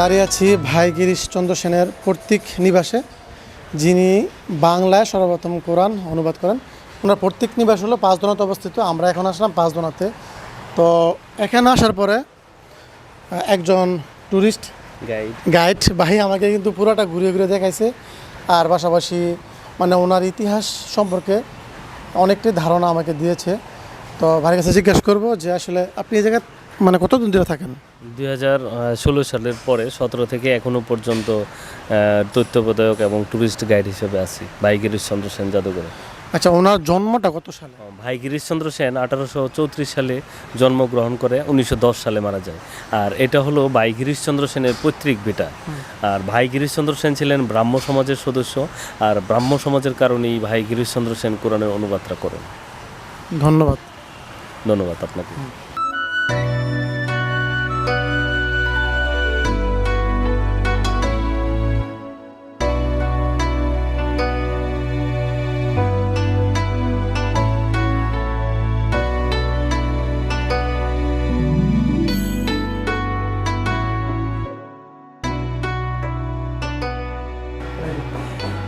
দাঁড়িয়ে আছি ভাই গিরিশচন্দ্র সেনের প্রতীক নিবাসে যিনি বাংলায় সর্বপ্রথম কোরআন অনুবাদ করেন। ওনার প্রত্যেক নিবাস হলো পাঁচদোনাতে অবস্থিত আমরা এখন আসলাম পাঁচদোনাতে। তো এখানে আসার পরে একজন ট্যুরিস্ট গাইড গাইড ভাই আমাকে কিন্তু পুরোটা ঘুরে ঘুরে দেখাইছে। আর পাশাপাশি মানে ওনার ইতিহাস সম্পর্কে অনেকটাই ধারণা আমাকে দিয়েছে। তো ভাইয়ের কাছে জিজ্ঞেস করব যে আসলে আপনি এই জায়গায় মানে কতদিন ধরে থাকেন? দুই হাজার ষোলো সালের পরে সতেরো থেকে এখনও পর্যন্ত তথ্যপ্রদায়ক এবং ট্যুরিস্ট গাইড হিসেবে আছি ভাই গিরিশচন্দ্র সেন জাদুঘরে। আচ্ছা ওনার জন্মটা কত সালে? ভাই গিরিশচন্দ্র সেন আঠারোশো চৌত্রিশ সালে জন্মগ্রহণ করে উনিশশো দশ সালে মারা যায়। আর এটা হলো ভাই গিরিশচন্দ্র সেনের পৈতৃক বেটা আর ভাই গিরিশচন্দ্র সেন ছিলেন ব্রাহ্ম সমাজের সদস্য আর ব্রাহ্ম সমাজের কারণেই ভাই গিরিশচন্দ্র সেন কোরআনের অনুবাদটা করেন। ধন্যবাদ। ধন্যবাদ আপনাকে।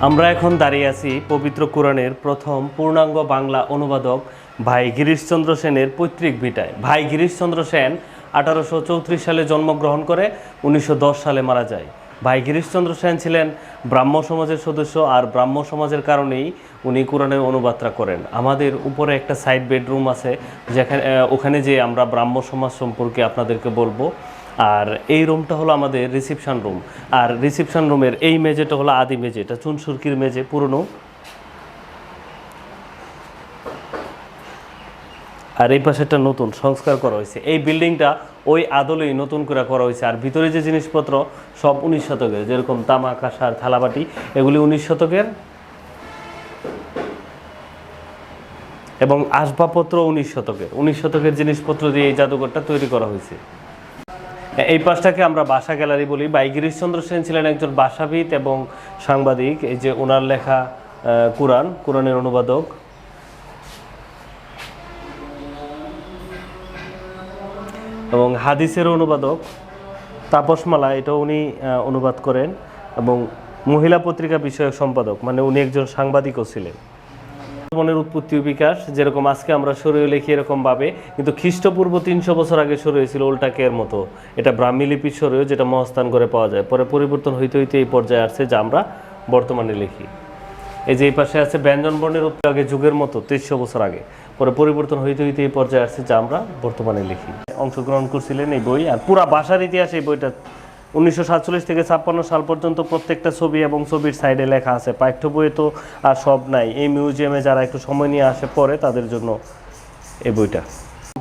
আমরা এখন দাঁড়িয়ে আছি পবিত্র কোরআনের প্রথম পূর্ণাঙ্গ বাংলা অনুবাদক ভাই গিরিশচন্দ্র সেনের পৈতৃক ভিটায়। ভাই গিরিশচন্দ্র সেন আঠারোশো চৌত্রিশ সালে জন্মগ্রহণ করে, উনিশশো দশ সালে মারা যায়। ভাই গিরিশচন্দ্র সেন ছিলেন ব্রাহ্ম সমাজের সদস্য আর ব্রাহ্ম সমাজের কারণেই উনি কোরআনের অনুবাদটা করেন। আমাদের উপরে একটা সাইড বেডরুম আছে, যেখানে ওখানে যে আমরা ব্রাহ্ম সমাজ সম্পর্কে আপনাদেরকে বলব। আর এই রুমটা হলো আমাদের রিসিপশন রুম আর রিসিপশন রুমের এই মেজেটা হলো আদি মেজে এটা চুনসুরকির মেজে পুরনো। আর এই পাশেরটা নতুন, সংস্কার করা হয়েছে। এই বিল্ডিংটা ওই আদলেই নতুন করে করা হয়েছে। আর ভিতরে যে জিনিসপত্র, সব উনিশ শতকের, যেরকম তামা কাঁসার থালাবাটি, এগুলি উনিশ শতকের। এবং আসবাবপত্র উনিশ শতকের। উনিশ শতকের জিনিসপত্র দিয়ে এই জাদুঘরটা তৈরি করা হয়েছে। এই পাশটাকে আমরা বাসা গ্যালারি বলি। ভাই, গিরিশচন্দ্র সেন ছিলেন একজন ভাষাবিদ এবং সাংবাদিক। এই যে ওনার লেখা কোরআন, কোরআনের অনুবাদক। এবং হাদিসের অনুবাদক। তাপসমালা এটা উনি অনুবাদ করেন। এবং মহিলা পত্রিকা বিষয়ক সম্পাদক মানে উনি একজন সাংবাদিকও ছিলেন। মনের উৎপত্তি বিকাশ, যেরকম আজকে আমরা সরিয়ে লিখি এরকম ভাবে, কিন্তু খ্রিস্টপূর্ব তিনশো বছর আগে শুরু হয়েছিল উল্টাকের মতো। এটা ব্রাহ্মী লিপির সরেও যেটা মহস্থান করে পাওয়া যায়। পরে পরিবর্তন হইতে হইতে এই পর্যায়ে আসছে যা আমরা বর্তমানে লিখি। এই যে এই পাশে আছে ব্যঞ্জন বর্ণের উত্তর আগে যুগের মতো তেইশশো বছর আগে। পরে পরিবর্তন হইতে হইতে এই পর্যায়ে আসছে যা আমরা বর্তমানে লিখি। অংশগ্রহণ করছিলেন এই বই, আর পুরা ভাষার ইতিহাস এই বইটা উনিশশো সাতচল্লিশ থেকে ছাপ্পান্ন সাল পর্যন্ত প্রত্যেকটা ছবি এবং ছবির সাইডে লেখা আছে। পাঠ্য বইয়ে তো আর সব নাই। এই মিউজিয়ামে যারা একটু সময় নিয়ে আসে পরে তাদের জন্য এই বইটা।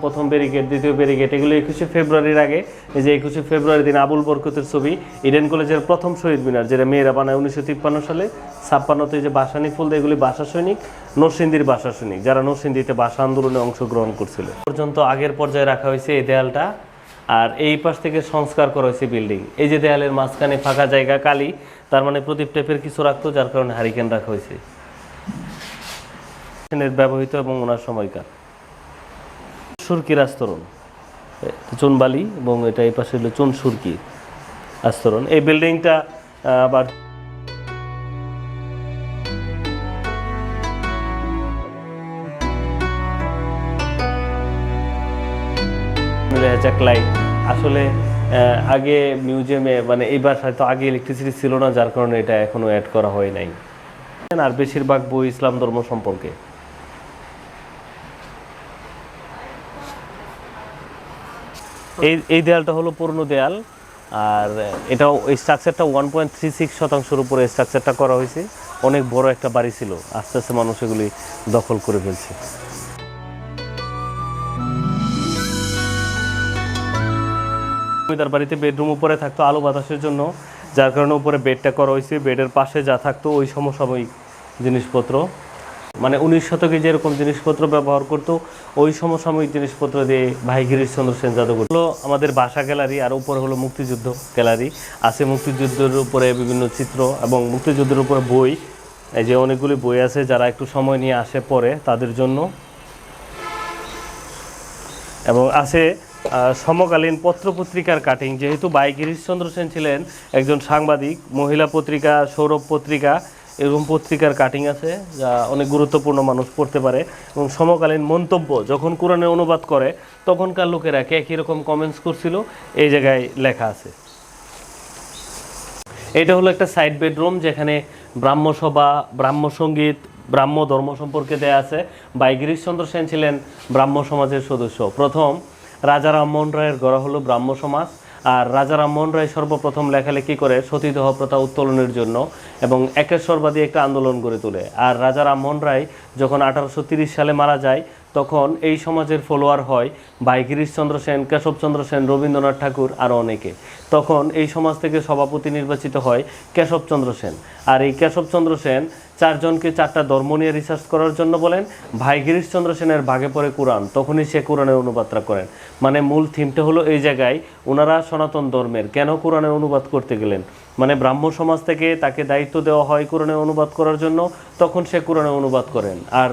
প্রথম ব্যারিকেড, দ্বিতীয় ব্যারিকেড, এগুলো একুশে ফেব্রুয়ারির আগে। এই যে একুশে ফেব্রুয়ারি দিন আবুল বরকতের ছবি, ইডেন কলেজের প্রথম শহীদ মিনার, যেটা মেয়েরা বানায় উনিশশো তিপ্পান্ন সালে। ছাপ্পান্নতে যে বাসানি ফুল দেয়, এগুলি বাসা সৈনিক, নরসিংদীর বাসা সৈনিক, যারা নরসিংদীতে ভাষা আন্দোলনে অংশগ্রহণ করছিল। পর্যন্ত আগের পর্যায়ে রাখা হয়েছে এই দেয়ালটা। আর এই পাশ থেকে সংস্কার করা হয়েছে বিল্ডিং এই যে দেয়ালের মাঝখানে ফাঁকা জায়গা, কালি, তার মানে প্রদীপ টাইপের কিছু রাখতো, যার কারণে হারিকেন রাখা হয়েছে। ব্যবহৃত এবং ওনার সময়কার সুরকির আস্তরণ। চুনবালি এবং এটা এই পাশে চুন সুরকি আস্তরণ। এই বিল্ডিংটা আবার লাইট আসলে আগে মিউজিয়ামে মানে এইবার হয়তো আগে ইলেকট্রিসিটি ছিল না, যার কারণে এটা এখনও অ্যাড করা হয় নাই। আর বেশিরভাগ বই ইসলাম ধর্ম সম্পর্কে। এই এই দেয়ালটা হলো পুরনো দেয়াল, আর এটাও, এই স্ট্রাকচারটা ওয়ান পয়েন্ট থ্রি সিক্স শতাংশের উপরে স্ট্রাকচারটা করা হয়েছে। অনেক বড় একটা বাড়ি ছিল। আস্তে আস্তে মানুষ এগুলি দখল করে ফেলছে। জমিদার বাড়িতে বেডরুম উপরে থাকতো, আলো বাতাসের জন্য। যার কারণে উপরে বেডটা করা হয়েছে বেডের পাশে যা থাকতো ওই সমসাময়িক জিনিসপত্র। মানে উনিশ শতকে যেরকম জিনিসপত্র ব্যবহার করতো, ওই সমসাময়িক জিনিসপত্র দিয়ে ভাই গিরিশচন্দ্র সেন জাদুঘর হলো আমাদের বাসা গ্যালারি, আর উপরে হলো মুক্তিযুদ্ধ গ্যালারি। আছে মুক্তিযুদ্ধের উপরে বিভিন্ন চিত্র এবং মুক্তিযুদ্ধের উপরে বই। এই যে অনেকগুলি বই আছে, যারা একটু সময় নিয়ে আসে পরে তাদের জন্য। এবং আছে সমকালীন পত্রপত্রিকার কাটিং যেহেতু বাই গিরিশচন্দ্র সেন ছিলেন একজন সাংবাদিক, মহিলা পত্রিকা, সৌরভ পত্রিকা, এরকম পত্রিকার কাটিং আছে যা অনেক গুরুত্বপূর্ণ মানুষ পড়তে পারে এবং সমকালীন মন্তব্য যখন কোরআনে অনুবাদ করে, তখনকার লোকেরা কে একই রকম কমেন্টস করছিল, এই জায়গায় লেখা আছে। এটা হলো একটা সাইড বেডরুম যেখানে ব্রাহ্মসভা ব্রাহ্ম সংগীত, ব্রাহ্ম ধর্ম সম্পর্কে দেয়া আছে। বাই গিরিশচন্দ্র সেন ছিলেন ব্রাহ্ম সমাজের সদস্য। প্রথম রাজা রামমোহন রায়ের গড়া হলো ব্রাহ্ম সমাজ। আর রাজা রামমোহন রায় সর্বপ্রথম লেখালেখি করে সতীদাহ প্রথা উত্তোলনের জন্য এবং একেশ্বরবাদী একটা আন্দোলন গড়ে তোলে। আর রাজা রামমোহন রায় যখন আঠারোশো সালে মারা যায়, তখন এই সমাজের ফলোয়ার হয় বাই গিরিশচন্দ্র সেন, কেশবচন্দ্র সেন, রবীন্দ্রনাথ ঠাকুর আরও অনেকে। তখন এই সমাজ থেকে সভাপতি নির্বাচিত হয় কেশবচন্দ্র সেন। আর এই কেশবচন্দ্র সেন চারজনকে চারটা ধর্ম নিয়ে রিসার্চ করার জন্য বলেন। ভাই গিরিশচন্দ্র সেনের ভাগে পড়ে কোরআন, তখনই সে কোরআনের অনুবাদটা করেন। মানে মূল থিমটা হলো এই জায়গায় ওনারা সনাতন ধর্মের, কেন কোরআনের অনুবাদ করতে গেলেন? মানে ব্রাহ্ম সমাজ থেকে তাকে দায়িত্ব দেওয়া হয় কোরআনের অনুবাদ করার জন্য, তখন সে কোরআনের অনুবাদ করেন। আর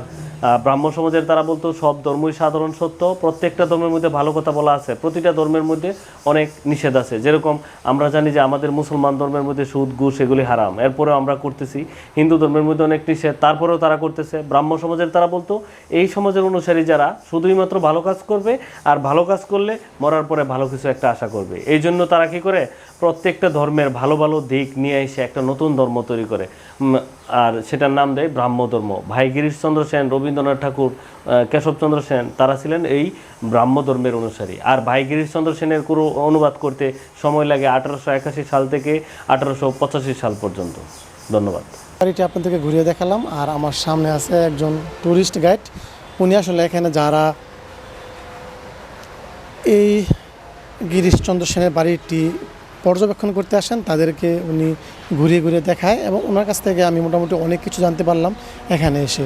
ব্রাহ্ম সমাজের তারা বলতো, সব ধর্মই সাধারণ সত্য, প্রত্যেকটা ধর্মের মধ্যে ভালো কথা বলা আছে, প্রতিটা ধর্মের মধ্যে অনেক নিষেধ আছে। যেরকম আমরা জানি যে আমাদের মুসলমান ধর্মের মধ্যে সুদ, ঘুষ, এগুলি হারাম। এরপরেও আমরা করতেছি, হিন্দু ধর্মের মধ্যে অনেক নিষেধ তারপরেও তারা করতেছে। ব্রাহ্ম সমাজের তারা বলতো, এই সমাজের অনুসারী যারা শুধুই মাত্র ভালো কাজ করবে আর ভালো কাজ করলে মরার পরে ভালো কিছু একটা আশা করবে। এই জন্য তারা কি করে? প্রত্যেকটা ধর্মের ভালো ভালো দিক নিয়ে এসে একটা নতুন ধর্ম তৈরি করে। আর সেটার নাম দেয় ব্রাহ্ম ধর্ম। ভাই গিরিশচন্দ্র সেন, রবীন্দ্রনাথ ঠাকুর কেশবচন্দ্র সেন, তারা ছিলেন এই ব্রাহ্ম ধর্মের অনুসারী। আর ভাই গিরিশচন্দ্র সেনের কোনো অনুবাদ করতে সময় লাগে আঠারোশো একাশি সাল থেকে আঠারোশো পঁচাশি সাল পর্যন্ত। ধন্যবাদ। বাড়িটি আপনাদেরকে ঘুরিয়ে দেখালাম, আর আমার সামনে আছে একজন ট্যুরিস্ট গাইড উনি আসলে এখানে যারা এই গিরিশচন্দ্র সেনের বাড়িটি পর্যবেক্ষণ করতে আসেন, তাদেরকে উনি ঘুরিয়ে ঘুরিয়ে দেখায় এবং ওনার কাছ থেকে আমি মোটামুটি অনেক কিছু জানতে পারলাম এখানে এসে।